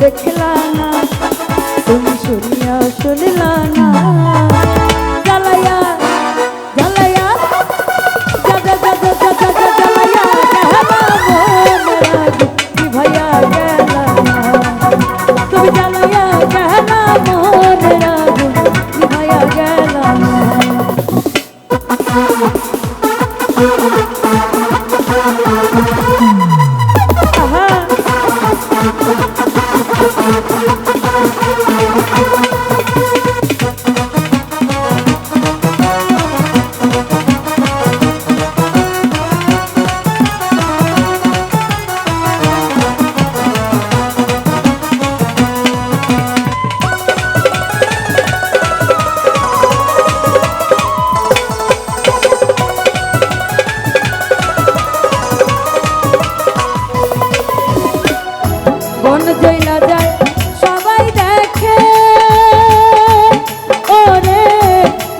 দেখলা না তুমি শুনিয়া শুনলা জীবন জৈলা যায়, সবাই দেখে। ওরে,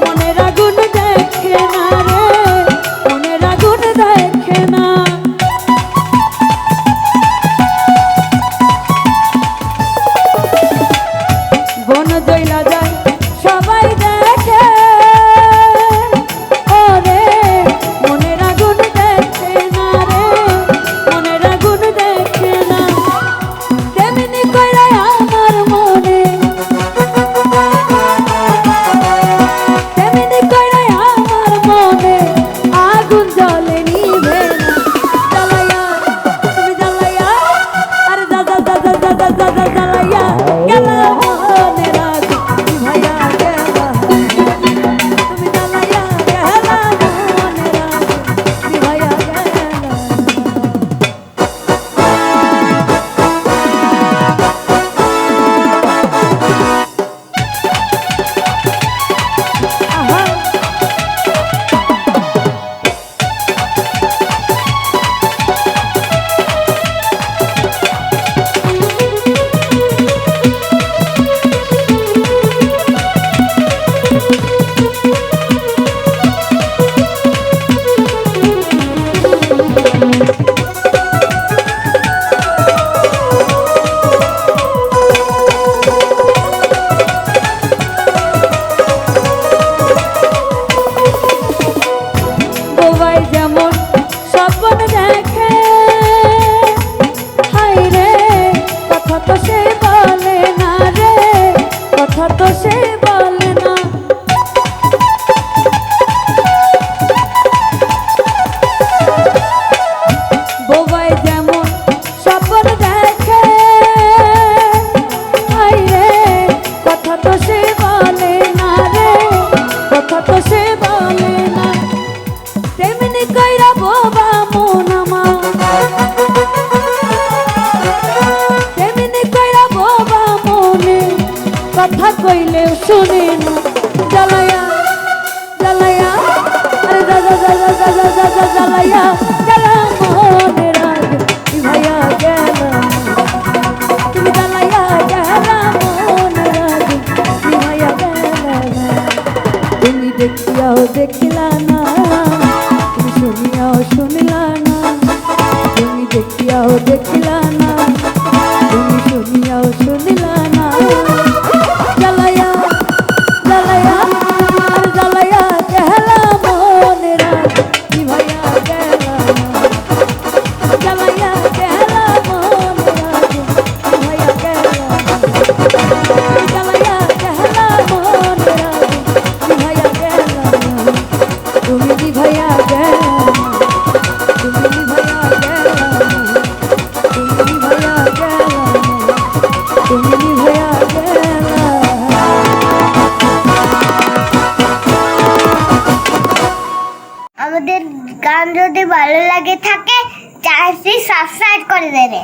মনের আগুন দেখে না রে, মনের আগুন দেখে না। বন জৈলা কত কইলেও শুনে না জ্বালায়া জ্বালায়া, আরে দাদা দাদা দাদা দাদা জ্বালায়া জ্বালা মোহনের ভাইয়া গেল আমাদের গান যদি ভালো লাগে থাকে চারটি সাবস্ক্রাইব করে দেবে।